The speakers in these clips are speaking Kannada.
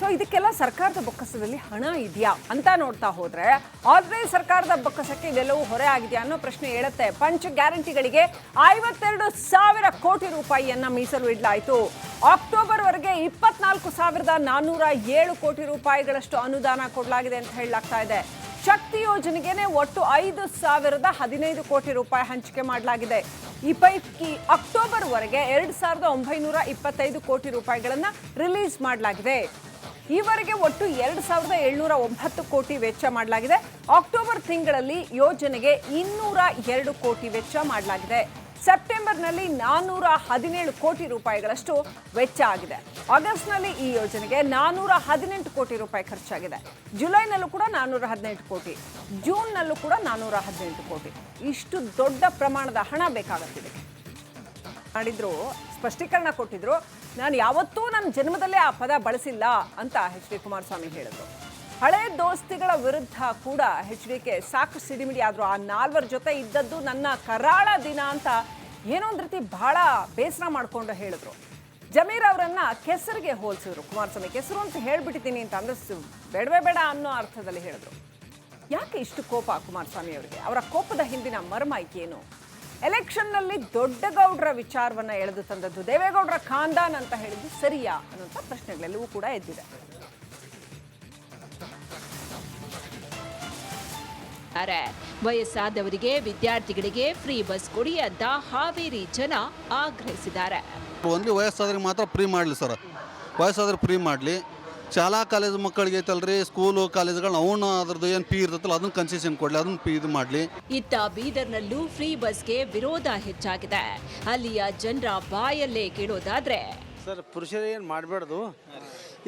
ಸೊ ಇದಕ್ಕೆಲ್ಲ ಸರ್ಕಾರದ ಬೊಕ್ಕಸದಲ್ಲಿ ಹಣ ಇದೆಯಾ ಅಂತ ನೋಡ್ತಾ ಹೋದ್ರೆ ಆಲ್ರೆಡಿ ಸರ್ಕಾರದ ಬೊಕ್ಕಸಕ್ಕೆ ಇದೆಲ್ಲವೂ ಹೊರೆ ಆಗಿದೆಯಾ ಅನ್ನೋ ಪ್ರಶ್ನೆ ಹೇಳುತ್ತೆ ಪಂಚ ಗ್ಯಾರಂಟಿಗಳಿಗೆ ಐವತ್ತೆರಡು ಸಾವಿರ ಕೋಟಿ ರೂಪಾಯಿಯನ್ನ ಮೀಸಲು ಇಡಲಾಯಿತು. ಅಕ್ಟೋಬರ್ ವರೆಗೆ ಇಪ್ಪತ್ನಾಲ್ಕು ಸಾವಿರದ ನಾನ್ನೂರ ಏಳು ಕೋಟಿ ರೂಪಾಯಿಗಳಷ್ಟು ಅನುದಾನ ಕೊಡಲಾಗಿದೆ ಅಂತ ಹೇಳಲಾಗ್ತಾ ಇದೆ. ಶಕ್ತಿ ಯೋಜನೆಗೆನೆ ಒಟ್ಟು ಐದು ಸಾವಿರದ ಹದಿನೈದು ಕೋಟಿ ರೂಪಾಯಿ ಹಂಚಿಕೆ ಮಾಡಲಾಗಿದೆ. ಈ ಪೈಕಿ ಅಕ್ಟೋಬರ್ ವರೆಗೆ ಎರಡು ಸಾವಿರದ ಒಂಬೈನೂರ ಇಪ್ಪತ್ತೈದು ಕೋಟಿ ರೂಪಾಯಿಗಳನ್ನು ರಿಲೀಸ್ ಮಾಡಲಾಗಿದೆ. ಈವರೆಗೆ ಒಟ್ಟು ಎರಡು ಸಾವಿರದ ಏಳ್ನೂರ ಒಂಬತ್ತು ಕೋಟಿ ವೆಚ್ಚ ಮಾಡಲಾಗಿದೆ. ಅಕ್ಟೋಬರ್ ತಿಂಗಳಲ್ಲಿ ಯೋಜನೆಗೆ ಇನ್ನೂರ ಎರಡು ಕೋಟಿ ವೆಚ್ಚ ಮಾಡಲಾಗಿದೆ. ಸೆಪ್ಟೆಂಬರ್ನಲ್ಲಿ ನಾನ್ನೂರ ಹದಿನೇಳು ಕೋಟಿ ರೂಪಾಯಿಗಳಷ್ಟು ವೆಚ್ಚ ಆಗಿದೆ. ಆಗಸ್ಟ್ನಲ್ಲಿ ಈ ಯೋಜನೆಗೆ ನಾನ್ನೂರ ಹದಿನೆಂಟು ಕೋಟಿ ರೂಪಾಯಿ ಖರ್ಚಾಗಿದೆ. ಜುಲೈನಲ್ಲೂ ಕೂಡ ನಾನ್ನೂರ ಹದಿನೆಂಟು ಕೋಟಿ. ಜೂನ್ನಲ್ಲೂ ಕೂಡ ನಾನ್ನೂರ ಹದಿನೆಂಟು ಕೋಟಿ. ಇಷ್ಟು ದೊಡ್ಡ ಪ್ರಮಾಣದ ಹಣ ಬೇಕಾಗುತ್ತಿದೆ. ಮಾಡಿದ್ರು, ಸ್ಪಷ್ಟೀಕರಣ ಕೊಟ್ಟಿದ್ರು. ನಾನು ಯಾವತ್ತೂ ನನ್ನ ಜನ್ಮದಲ್ಲೇ ಆ ಪದ ಬಳಸಿಲ್ಲ ಅಂತ ಎಚ್ ಡಿ ಕುಮಾರಸ್ವಾಮಿ ಹೇಳಿದ್ರು. ಹಳೆ ದೋಸ್ತಿಗಳ ವಿರುದ್ಧ ಕೂಡ ಎಚ್ ಡಿ ಕೆ ಸಾಕು ಸಿಡಿಮಿಡಿ ಆದರೂ ಆ ನಾಲ್ವರ ಜೊತೆ ಇದ್ದದ್ದು ನನ್ನ ಕರಾಳ ದಿನ ಅಂತ ಏನೋ ಒಂದು ರೀತಿ ಬಹಳ ಬೇಸರ ಮಾಡಿಕೊಂಡು ಹೇಳಿದ್ರು. ಜಮೀರ್ ಅವರನ್ನ ಕೆಸರಿಗೆ ಹೋಲಿಸಿದ್ರು. ಕುಮಾರಸ್ವಾಮಿ ಕೆಸರು ಅಂತ ಹೇಳ್ಬಿಟ್ಟಿದ್ದೀನಿ ಅಂತ ಅಂದ್ರೆ ಬೇಡವೇ ಬೇಡ ಅನ್ನೋ ಅರ್ಥದಲ್ಲಿ ಹೇಳಿದ್ರು. ಯಾಕೆ ಇಷ್ಟು ಕೋಪ ಕುಮಾರಸ್ವಾಮಿ ಅವರಿಗೆ? ಅವರ ಕೋಪದ ಹಿಂದಿನ ಮರ್ಮ ಏನು? ಎಲೆಕ್ಷನ್ನಲ್ಲಿ ದೊಡ್ಡಗೌಡರ ವಿಚಾರವನ್ನ ಎಳೆದು ತಂದದ್ದು ದೇವೇಗೌಡರ ಖಾನ್ದಾನ್ ಅಂತ ಹೇಳಿದ್ದು ಸರಿಯಾ ಅನ್ನುವಂಥ ಪ್ರಶ್ನೆಗಳೆಲ್ಲವೂ ಕೂಡ ಎದ್ದಿದೆ. ಅರೆ ವಯಸ್ಸಾದವರಿಗೆ ವಿದ್ಯಾರ್ಥಿಗಳಿಗೆ ಫ್ರೀ ಬಸ್ ಕೊಡಿ ಅಂತ ಹಾವೇರಿ ಜನ ಆಗ್ರಹಿಸಿದ್ದಾರೆ. ವಯಸ್ಸಾದ್ರಿಗೆ ಮಾತ್ರ ಫ್ರೀ ಮಾಡಲಿ ಸರ್. ವಯಸ್ಸಾದ್ರೆ ಫ್ರೀ ಮಾಡಲಿ. ಶಾಲಾ ಕಾಲೇಜು ಮಕ್ಕಳಿಗೆ ಐತಲ್ರಿ ಸ್ಕೂಲು ಕಾಲೇಜುಗಳನ್ನ ಅವನು ಅದ್ರದ್ದು ಏನು ಫೀ ಇರ್ತಲ್ಲ ಅದನ್ನ ಕನ್ಸೆಷನ್ ಕೊಡಲಿ ಅದನ್ನ ಫೀ ಇದು ಮಾಡಲಿ. ಇತ್ತ ಬೀದರ್ನಲ್ಲೂ ಫ್ರೀ ಬಸ್ಗೆ ವಿರೋಧ ಹೆಚ್ಚಾಗಿದೆ. ಅಲ್ಲಿಯ ಜನರ ಬಾಯಲ್ಲೇ ಕೇಳೋದಾದ್ರೆ. ಸರ್ ಪುರುಷರು ಏನು ಮಾಡಬಾರ್ದು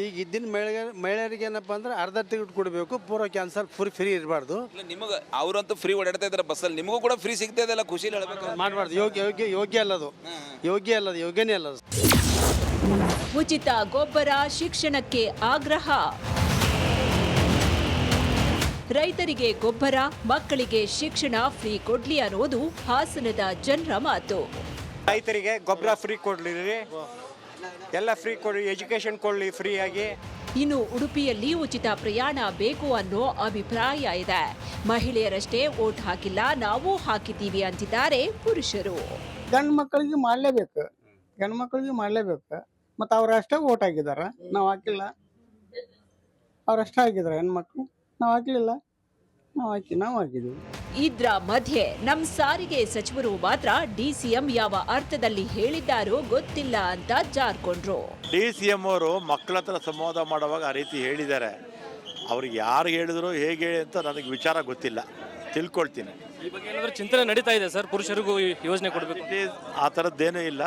ಈಗ ಇದ್ದಿನ ಮಹಿಳೆ ಮಹಿಳೆಯರಿಗೆ ಏನಪ್ಪ ಅಂದ್ರೆ ಅರ್ಧ ಟಿಕೆಟ್ ಕೊಡಬೇಕು ಪೂರ ಕ್ಯಾನ್ಸಲ್ ಫುಲ್ ಫ್ರೀ ಇರಬಾರ್ದು. ಇಲ್ಲ ನಿಮಗೆ ಅವರಂತೂ ಫ್ರೀ ಓಡಾಡ್ತಾ ಇದ್ದಾರೆ ಬಸ್ಸಲ್ಲಿ ನಿಮಗೂ ಕೂಡ ಫ್ರೀ ಸಿಗ್ತಾ ಇದೆಲ್ಲ ಖುಷಿ ಹೇಳ್ಬೇಕು. ಮಾಡಬಾರ್ದು. ಯೋಗ್ಯ ಯೋಗ್ಯ ಯೋಗ್ಯ ಅಲ್ಲದು ಯೋಗ್ಯ ಅಲ್ಲದು ಯೋಗ್ಯನೇ ಅಲ್ಲದು ಉಚಿತ ಗೊಬ್ಬರ ಶಿಕ್ಷಣಕ್ಕೆ ಆಗ್ರಹ. ರೈತರಿಗೆ ಗೊಬ್ಬರ ಮಕ್ಕಳಿಗೆ ಶಿಕ್ಷಣ ಫ್ರೀ ಕೊಡ್ಲಿ ಅನ್ನೋದು ಹಾಸನದ ಜನರ ಮಾತು. ರೈತರಿಗೆ ಗೊಬ್ಬರ ಫ್ರೀ ಕೊಡ್ಲಿ ಎಲ್ಲ ಫ್ರೀ ಕೊಡಿ ಎಜುಕೇಶನ್ ಕೊಡಲಿ ಫ್ರೀಯಾಗಿ. ಇನ್ನು ಉಡುಪಿಯಲ್ಲಿ ಉಚಿತ ಪ್ರಯಾಣ ಬೇಕು ಅನ್ನೋ ಅಭಿಪ್ರಾಯ ಇದೆ. ಮಹಿಳೆಯರಷ್ಟೇ ವೋಟ್ ಹಾಕಿಲ್ಲ ನಾವು ಹಾಕಿದ್ದೀವಿ ಅಂತಿದ್ದಾರೆ ಪುರುಷರು. ಗಂಡು ಮಕ್ಕಳಿಗೆ ಮಾಡಲೇಬೇಕು. ಗಂಡು ಮಕ್ಕಳಿಗೆ ಮಾಡಲೇಬೇಕು. ಮತ್ತು ಅವ್ರು ಅಷ್ಟೇ ಓಟ್ ಹಾಕಿದಾರ ನಾವು ಹಾಕಿಲ್ಲ. ಅವ್ರು ಅಷ್ಟೇ ಹಾಕಿದಾರೆ ಹೆಣ್ಮಕ್ಳು. ನಾವು ಹಾಕಲಿಲ್ಲ. ನಾವು ಹಾಕಿ ನಾವು ಹಾಕಿದ್ದೀವಿ ಇದ್ರ ಮಧ್ಯೆ ನಮ್ ಸಾರಿಗೆ ಸಚಿವರು ಮಾತ್ರ ಡಿಸಿಎಂ ಯಾವ ಅರ್ಥದಲ್ಲಿ ಹೇಳಿದ್ದಾರೋ ಗೊತ್ತಿಲ್ಲ ಅಂತ ಜಾರ್ಕೊಂಡ್ರು. ಡಿ ಸಿ ಎಂ ಅವರು ಮಕ್ಕಳ ಹತ್ರ ಸಂವಾದ ಮಾಡುವಾಗ ಆ ರೀತಿ ಹೇಳಿದ್ದಾರೆ. ಅವ್ರಿಗೆ ಯಾರು ಹೇಳಿದ್ರು ಹೇಗೆ ಹೇಳಿ ಅಂತ ನನಗೆ ವಿಚಾರ ಗೊತ್ತಿಲ್ಲ. ತಿಳ್ಕೊಳ್ತೀನಿ. ಈ ಬಗ್ಗೆ ಏನಾದರೂ ಚಿಂತನೆ ನಡೀತಾ ಇದೆ ಸರ್? ಪುರುಷರಿಗೂ ಈ ಯೋಜನೆ ಕೊಡಬೇಕು ಆ ಥರದ್ದೇನೂ ಇಲ್ಲ.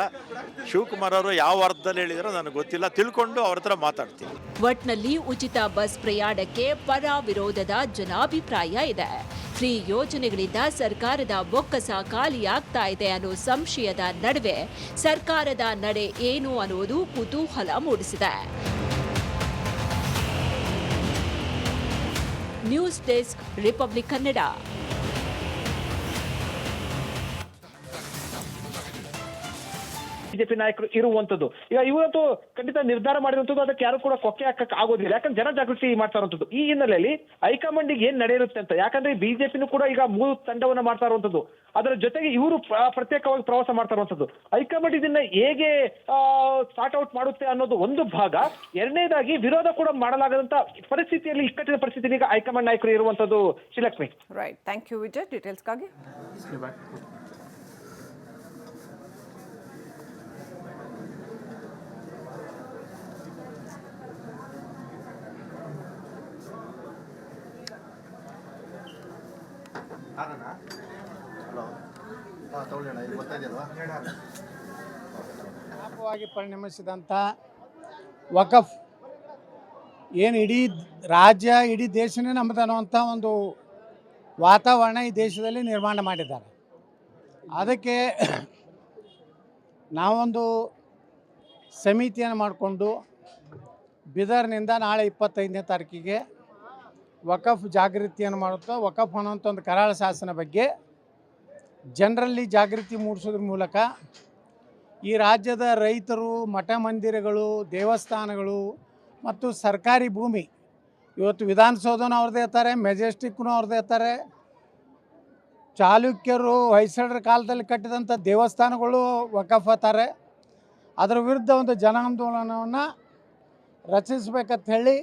ಶಿವಕುಮಾರ್ ಅವರು ಯಾವ ಅರ್ಥದಲ್ಲಿ ಹೇಳಿದಾರೋ ನನಗೆ ಗೊತ್ತಿಲ್ಲ. ತಿಳ್ಕೊಂಡು ಅವ್ರ ಹತ್ರ ಮಾತಾಡ್ತೀನಿ. ಒಟ್ನಲ್ಲಿ ಉಚಿತ ಬಸ್ ಪ್ರಯಾಣಕ್ಕೆ ಪರ ವಿರೋಧದ ಜನಾಭಿಪ್ರಾಯ ಇದೆ. ಫ್ರೀ ಯೋಜನೆಗಳಿಂದ ಸರ್ಕಾರದ ಬೊಕ್ಕಸ ಖಾಲಿಯಾಗ್ತಾ ಇದೆ ಅನ್ನೋ ಸಂಶಯದ ನಡುವೆ ಸರ್ಕಾರದ ನಡೆ ಏನು ಅನ್ನೋದು ಕುತೂಹಲ ಮೂಡಿಸಿದೆ. News desk Republic Kannada. BJP ನಾಯಕರು ಇರುವಂತದ್ದು. ಈಗ ಇವತ್ತು ಖಂಡಿತ ನಿರ್ಧಾರ ಮಾಡಿರುವಂತದ್ದು ಅದಕ್ಕೆ ಯಾರು ಕೂಡ ಕೊಕ್ಕೆ ಹಾಕಕ್ ಆಗೋದಿಲ್ಲ. ಯಾಕಂದ್ರೆ ಜನ ಜಾಗೃತಿ ಮಾಡ್ತಾ ಇರುವಂತದ್ದು ಈ ಹಿನ್ನೆಲೆಯಲ್ಲಿ ಹೈಕಮಾಂಡಿಗೆ ಏನ್ ನಡೆಯುತ್ತೆ ಅಂತ. ಯಾಕಂದ್ರೆ ಬಿಜೆಪಿನೂ ಕೂಡ ಈಗ ಮೂರು ತಂಡವನ್ನ ಮಾಡ್ತಾ ಇರುವಂತದ್ದು. ಅದರ ಜೊತೆಗೆ ಇವರು ಪ್ರತ್ಯೇಕವಾಗಿ ಪ್ರವಾಸ ಮಾಡ್ತಾ ಇರುವಂತದ್ದು. ಹೈಕಮಾಂಡ್ ಇದನ್ನ ಹೇಗೆ ಸ್ಟಾರ್ಟ್ ಔಟ್ ಮಾಡುತ್ತೆ ಅನ್ನೋದು ಒಂದು ಭಾಗ. ಎರಡನೇದಾಗಿ ವಿರೋಧ ಕೂಡ ಮಾಡಲಾಗದಂತ ಪರಿಸ್ಥಿತಿಯಲ್ಲಿ ಇಕ್ಕಟ್ಟಿನ ಪರಿಸ್ಥಿತಿ ಈಗ ಹೈಕಮಾಂಡ್ ನಾಯಕರು ಇರುವಂತದ್ದು. Srilakshmi. Right thank you Vijay. ಡೀಟೇಲ್ಸ್ಗಾಗಿ ಶಾಪವಾಗಿ ಪರಿಣಮಿಸಿದಂಥ ವಕಫ್ ಏನು ಇಡೀ ರಾಜ್ಯ ಇಡೀ ದೇಶನೇ ನಮ್ಮದು ಅನ್ನುವಂಥ ಒಂದು ವಾತಾವರಣ ಈ ದೇಶದಲ್ಲಿ ನಿರ್ಮಾಣ ಮಾಡಿದ್ದಾರೆ. ಅದಕ್ಕೆ ನಾವೊಂದು ಸಮಿತಿಯನ್ನು ಮಾಡಿಕೊಂಡು ಬಿದರ್ನಿಂದ ನಾಳೆ ಇಪ್ಪತ್ತೈದನೇ ತಾರೀಕಿಗೆ ವಕಫ್ ಜಾಗೃತಿಯನ್ನು ಮಾಡುತ್ತಾ ವಕಫ್ ಅನ್ನೋಂಥ ಒಂದು ಕರಾಳ ಶಾಸನ ಬಗ್ಗೆ ಜನರಲ್ಲಿ ಜಾಗೃತಿ ಮೂಡಿಸೋದ್ರ ಮೂಲಕ ಈ ರಾಜ್ಯದ ರೈತರು, ಮಠ ಮಂದಿರಗಳು, ದೇವಸ್ಥಾನಗಳು ಮತ್ತು ಸರ್ಕಾರಿ ಭೂಮಿ, ಇವತ್ತು ವಿಧಾನಸೌಧನೂ ಅವ್ರದ್ದೇ ಇರ್ತಾರೆ, ಮೆಜೆಸ್ಟಿಕ್ನು ಅವ್ರದ್ದೇ ಇರ್ತಾರೆ, ಚಾಲುಕ್ಯರು ಹೊಯ್ಸಳರ ಕಾಲದಲ್ಲಿ ಕಟ್ಟಿದಂಥ ದೇವಸ್ಥಾನಗಳು ವಕಫ್ ಆತಾರೆ ಅದರ ವಿರುದ್ಧ ಒಂದು ಜನಾಂದೋಲನವನ್ನು ರಚಿಸ್ಬೇಕಂತ ಹೇಳಿ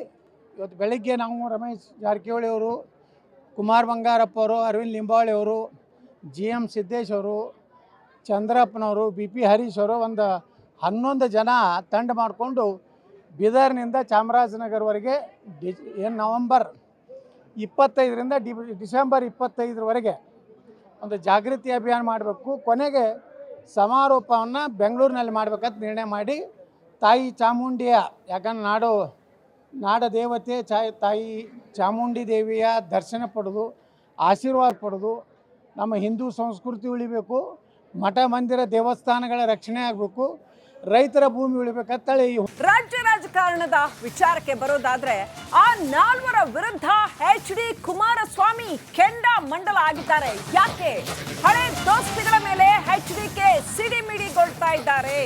ಇವತ್ತು ಬೆಳಗ್ಗೆ ನಾವು ರಮೇಶ್ ಜಾರಕಿಹೊಳಿ ಅವರು, ಕುಮಾರ್ ಬಂಗಾರಪ್ಪ ಅವರು, ಅರವಿಂದ್ ಲಿಂಬಾವಳಿ ಅವರು ಜಿ ಎಂ ಸಿದ್ದೇಶ್ ಅವರು, ಚಂದ್ರಪ್ಪನವರು, ಬಿ ಪಿ ಹರೀಶ್ ಅವರು ಒಂದು ಹನ್ನೊಂದು ಜನ ತಂಡ ಮಾಡಿಕೊಂಡು ಬೀದರ್ನಿಂದ ಚಾಮರಾಜನಗರವರೆಗೆ ಡಿ ಏನು ನವಂಬರ್ ಇಪ್ಪತ್ತೈದರಿಂದ ಡಿ, ಡಿಸೆಂಬರ್ ಇಪ್ಪತ್ತೈದರವರೆಗೆ ಒಂದು ಜಾಗೃತಿ ಅಭಿಯಾನ ಮಾಡಬೇಕು. ಕೊನೆಗೆ ಸಮಾರೋಪವನ್ನು ಬೆಂಗಳೂರಿನಲ್ಲಿ ಮಾಡಬೇಕಂತ ನಿರ್ಣಯ ಮಾಡಿ ತಾಯಿ ಚಾಮುಂಡಿಯ ಯಾಕಂದ್ರೆ ನಾಡು ನಾಡ ದೇವತೆ ಚಾ ತಾಯಿ ಚಾಮುಂಡಿ ದೇವಿಯ ದರ್ಶನ ಪಡೆದು, ಆಶೀರ್ವಾದ ಪಡೆದು, ನಮ್ಮ ಹಿಂದೂ ಸಂಸ್ಕೃತಿ ಉಳಿಬೇಕು, ಮಠ, ಮಂದಿರ, ದೇವಸ್ಥಾನಗಳ ರಕ್ಷಣೆ ಆಗಬೇಕು, ರೈತರ ಭೂಮಿ ಉಳಿಬೇಕಂತೇಳಿ ಈ ರಾಜ್ಯ ರಾಜಕಾರಣದ ವಿಚಾರಕ್ಕೆ ಬರೋದಾದ್ರೆ, ಆ ನಾಲ್ವರ ವಿರುದ್ಧ ಎಚ್ ಡಿ ಕುಮಾರಸ್ವಾಮಿ ಕೆಂಡ ಮಂಡಲ ಆಗಿದ್ದಾರೆ. ಯಾಕೆ? ಹಳೆ ದೋಸ್ತಿಗಳ ಮೇಲೆ ಎಚ್ ಡಿ ಕೆ ಸಿಡಿಮಿಡಿಗೊಳ್ತಾ ಇದ್ದಾರೆ.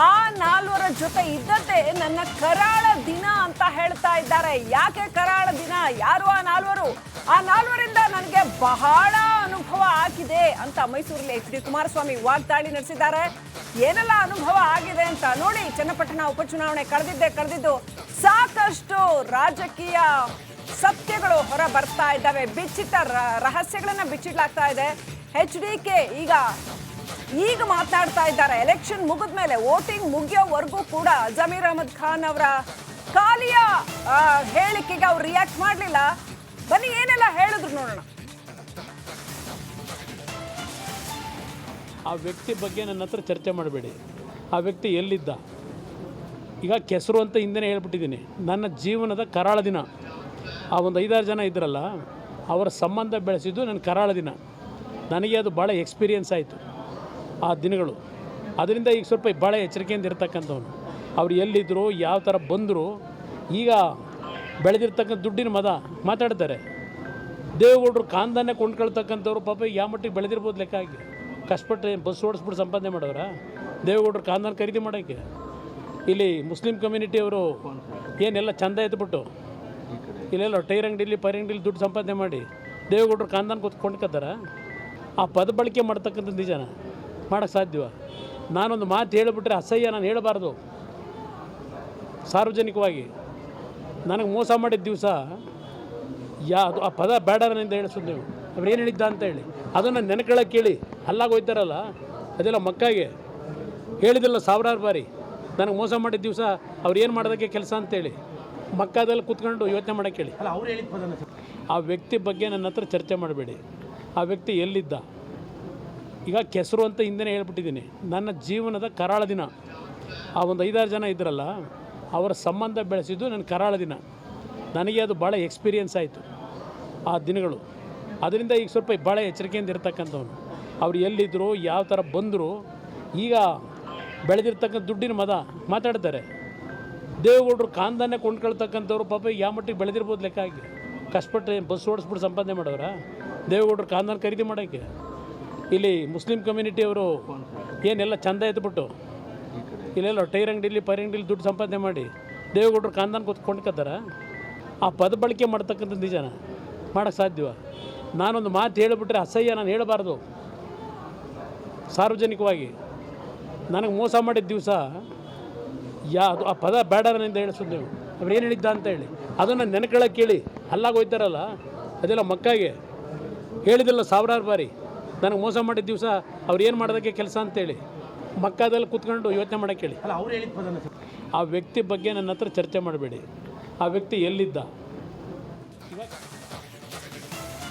ಆ ನಾಲ್ವರ ಜೊತೆ ಇದ್ದದ್ದೇ ನನ್ನ ಕರಾಳ ದಿನ ಅಂತ ಹೇಳ್ತಾ ಇದ್ದಾರೆ. ಯಾಕೆ ಕರಾಳ ದಿನ? ಯಾರು ಆ ನಾಲ್ವರು? ಆ ನಾಲ್ವರಿಂದ ನನಗೆ ಬಹಳ ಅನುಭವ ಆಗಿದೆ ಅಂತ ಮೈಸೂರಲ್ಲಿ ಎಚ್ ಡಿ ಕುಮಾರಸ್ವಾಮಿ ವಾಗ್ದಾಳಿ ನಡೆಸಿದ್ದಾರೆ. ಏನೆಲ್ಲ ಅನುಭವ ಆಗಿದೆ ಅಂತ ನೋಡಿ ಚನ್ನಪಟ್ಟಣ ಉಪಚುನಾವಣೆ ಕಳೆದಿದ್ದೆ ಕಳೆದಿದ್ದು ಸಾಕಷ್ಟು ರಾಜಕೀಯ ಸತ್ಯಗಳು ಹೊರ ಬರ್ತಾ ಇದ್ದಾವೆ. ಬಿಚ್ಚಿಟ್ಟ ರಹಸ್ಯಗಳನ್ನ ಬಿಚ್ಚಿಡ್ಲಾಗ್ತಾ ಇದೆ. ಎಚ್ ಡಿ ಕೆ ಈಗ ಈಗ ಮಾತಾಡ್ತಾ ಇದ್ದಾರೆ. ಎಲೆಕ್ಷನ್ ಮುಗಿದ ಮೇಲೆ ವೋಟಿಂಗ್ ಮುಗಿಯೋವರೆಗೂ ಕೂಡ ಜಮೀರ್ ಅಹಮದ್ ಖಾನ್ ಅವರ ಖಾಲಿಯ ಹೇಳಿಕೆಗೆ ಅವ್ರು ರಿಯಾಕ್ಟ್ ಮಾಡಲಿಲ್ಲ. ಬನ್ನಿ, ಏನೆಲ್ಲ ಹೇಳಿದ್ರು ನೋಡೋಣ. ಆ ವ್ಯಕ್ತಿ ಬಗ್ಗೆ ನನ್ನ ಹತ್ರ ಚರ್ಚೆ ಮಾಡಬೇಡಿ. ಆ ವ್ಯಕ್ತಿ ಎಲ್ಲಿದ್ದ? ಈಗ ಕೆಸರು ಅಂತ ಹಿಂದೆ ಹೇಳ್ಬಿಟ್ಟಿದ್ದೀನಿ. ನನ್ನ ಜೀವನದ ಕರಾಳ ದಿನ. ಆ ಒಂದು ಐದಾರು ಜನ ಇದ್ರಲ್ಲ, ಅವರ ಸಂಬಂಧ ಬೆಳೆಸಿದ್ದು ನನ್ನ ಕರಾಳ ದಿನ. ನನಗೆ ಅದು ಭಾಳ ಎಕ್ಸ್ಪೀರಿಯನ್ಸ್ ಆಯಿತು. ಆ ದಿನಗಳು. ಅದರಿಂದ ಈಗ ಸ್ವಲ್ಪ ಭಾಳ ಎಚ್ಚರಿಕೆಯಿಂದ ಇರ್ತಕ್ಕಂಥವ್ನು. ಅವ್ರು ಎಲ್ಲಿದ್ದರು ಯಾವ ಥರ ಬಂದರು, ಈಗ ಬೆಳೆದಿರ್ತಕ್ಕಂಥ ದುಡ್ಡಿನ ಮದ ಮಾತಾಡ್ತಾರೆ. ದೇವೇಗೌಡರು ಕಾಂದಾನೆ ಕೊಂಡ್ಕೊಳ್ತಕ್ಕಂಥವ್ರು ಪಾಪ ಯಾವ ಮಟ್ಟಿಗೆ ಬೆಳೆದಿರ್ಬೋದು ಲೆಕ್ಕ ಹಾಕಿ ಕಷ್ಟಪಟ್ಟು ಬಸ್ ಓಡಿಸ್ಬಿಟ್ಟು ಸಂಪಾದನೆ ಮಾಡೋರ? ದೇವೇಗೌಡರು ಕಾಂದಾನ ಖರೀದಿ ಮಾಡೋಕ್ಕೆ ಇಲ್ಲಿ ಮುಸ್ಲಿಂ ಕಮ್ಯುನಿಟಿಯವರು ಏನೆಲ್ಲ ಚಂದ ಎದ್ಬಿಟ್ಟು ಇಲ್ಲೆಲ್ಲ ಟೈರ್ ಅಂಗಡಿಲಿ, ಪೈರ್ ಅಂಗಡಿಲಿ ದುಡ್ಡು ಸಂಪಾದನೆ ಮಾಡಿ ದೇವೇಗೌಡರು ಕಾಂದಾನ ಕೂತ್ ಕೊಂಡ್ಕೊತಾರ ಆ ಪದ ಬಳಕೆ ಮಾಡ್ತಕ್ಕಂಥ ನಿಜನ? ಮಾಡೋಕ್ಕೆ ಸಾಧ್ಯವ ನಾನೊಂದು ಮಾತು ಹೇಳಿಬಿಟ್ರೆ ಅಸಹ್ಯ ನಾನು ಹೇಳಬಾರ್ದು. ಸಾರ್ವಜನಿಕವಾಗಿ. ನನಗೆ ಮೋಸ ಮಾಡಿದ ದಿವಸ ಯಾವುದು ಆ ಪದ ಬೇಡ ನನ್ನಿಂದ ಹೇಳಿಸೋದು ನೀವು. ಅವ್ರು ಏನು ಹೇಳಿದ್ದ ಅಂತ ಹೇಳಿ. ಅದನ್ನು ನೆನಕೊಳ್ಳೋಕೆ ಕೇಳಿ. ಅಲ್ಲಾಗಿ ಹೋಯ್ತಾರಲ್ಲ ಅದೆಲ್ಲ ಮಕ್ಕಾಗೆ. ಹೇಳಿದಿಲ್ಲ ಸಾವಿರಾರು ಬಾರಿ. ನನಗೆ ಮೋಸ ಮಾಡಿದ ದಿವಸ ಅವ್ರು ಏನು ಮಾಡೋದಕ್ಕೆ ಕೆಲಸ ಅಂತೇಳಿ ಮಕ್ಕದಲ್ಲಿ ಕೂತ್ಕೊಂಡು ಯೋಚನೆ ಮಾಡೋಕ್ಕೆ ಹೇಳಿ ಆ ವ್ಯಕ್ತಿ ಬಗ್ಗೆ ನನ್ನ ಹತ್ರ ಚರ್ಚೆ ಮಾಡಬೇಡಿ. ಆ ವ್ಯಕ್ತಿ ಎಲ್ಲಿದ್ದ? ಈಗ ಕೆಸರು ಅಂತ ಹಿಂದೆ ಹೇಳ್ಬಿಟ್ಟಿದ್ದೀನಿ. ನನ್ನ ಜೀವನದ ಕರಾಳ ದಿನ. ಆ ಒಂದು ಐದಾರು ಜನ ಇದ್ರಲ್ಲ, ಅವರ ಸಂಬಂಧ ಬೆಳೆಸಿದ್ದು ನನ್ನ ಕರಾಳ ದಿನ. ನನಗೆ ಅದು ಭಾಳ ಎಕ್ಸ್ಪೀರಿಯೆನ್ಸ್ ಆಯಿತು ಆ ದಿನಗಳು. ಅದರಿಂದ ಈಗ ಸ್ವಲ್ಪ ಭಾಳ ಎಚ್ಚರಿಕೆಯಿಂದ ಇರ್ತಕ್ಕಂಥವ್ರು ಅವ್ರು ಎಲ್ಲಿದ್ದರು ಯಾವ ಥರ ಬಂದರು, ಈಗ ಬೆಳೆದಿರ್ತಕ್ಕಂಥ ದುಡ್ಡಿನ ಮದ ಮಾತಾಡ್ತಾರೆ. ದೇವೇಗೌಡರು ಕಾಂದಾನೆ ಕೊಂಡ್ಕೊಳ್ತಕ್ಕಂಥವ್ರು ಪಾಪ ಯಾವ ಮಟ್ಟಿಗೆ ಬೆಳೆದಿರ್ಬೋದು ಲೆಕ್ಕ ಹಾಕಿ ಕಷ್ಟಪಟ್ಟು ಬಸ್ ಓಡಿಸ್ಬಿಟ್ಟು ಸಂಪಾದನೆ ಮಾಡೋರ? ದೇವೇಗೌಡರು ಕಾಂದಾನ ಖರೀದಿ ಮಾಡೋಕ್ಕೆ. ಇಲ್ಲಿ ಮುಸ್ಲಿಂ ಕಮ್ಯುನಿಟಿಯವರು ಏನೆಲ್ಲ ಚಂದ ಎದ್ಬಿಟ್ಟು ಇಲ್ಲೆಲ್ಲ ಟೈರ್ ಅಂಗಡಿಲಿ, ಪೈರ್ ಅಂಗಡಿಲಿ ದುಡ್ಡು ಸಂಪಾದನೆ ಮಾಡಿ ದೇವೇಗೌಡರು ಕಾಂದಾನ ಕೂತ್ ಆ ಪದ ಬಳಕೆ ಮಾಡ್ತಕ್ಕಂಥ ನಿಜನ? ಮಾಡೋಕ್ಕೆ ಸಾಧ್ಯವ ನಾನೊಂದು ಮಾತು ಹೇಳಿಬಿಟ್ರೆ ಅಸಹ್ಯ ನಾನು ಹೇಳಬಾರ್ದು. ಸಾರ್ವಜನಿಕವಾಗಿ. ನನಗೆ ಮೋಸ ಮಾಡಿದ ದಿವಸ ಯಾವುದು ಆ ಪದ ಬೇಡರನಿಂದ ಹೇಳಿಸೋದು ನೀವು. ಅವ್ರು ಏನು ಹೇಳಿದ್ದ ಅಂತ ಹೇಳಿ. ಅದನ್ನು ನೆನಕೊಳ್ಳೋಕೆ ಕೇಳಿ. ಅಲ್ಲಾಗ ಹೋಯ್ತಾರಲ್ಲ? ಅದೆಲ್ಲ ಮಕ್ಕಾಗೆ. ಹೇಳಿದಿಲ್ಲ ಸಾವಿರಾರು ಬಾರಿ. ನನಗೆ ಮೋಸ ಮಾಡಿದ ದಿವಸ ಅವ್ರು ಏನು ಮಾಡೋದಕ್ಕೆ ಕೆಲಸ ಅಂತೇಳಿ ಮಕ್ಕದಲ್ಲಿ ಕೂತ್ಕೊಂಡು ಯೋಚನೆ ಮಾಡೋಕ್ಕೆ ಹೇಳಿ. ಆ ವ್ಯಕ್ತಿ ಬಗ್ಗೆ ನನ್ನ ಹತ್ರ ಚರ್ಚೆ ಮಾಡಬೇಡಿ. ಆ ವ್ಯಕ್ತಿ ಎಲ್ಲಿದ್ದ? ಇವಾಗ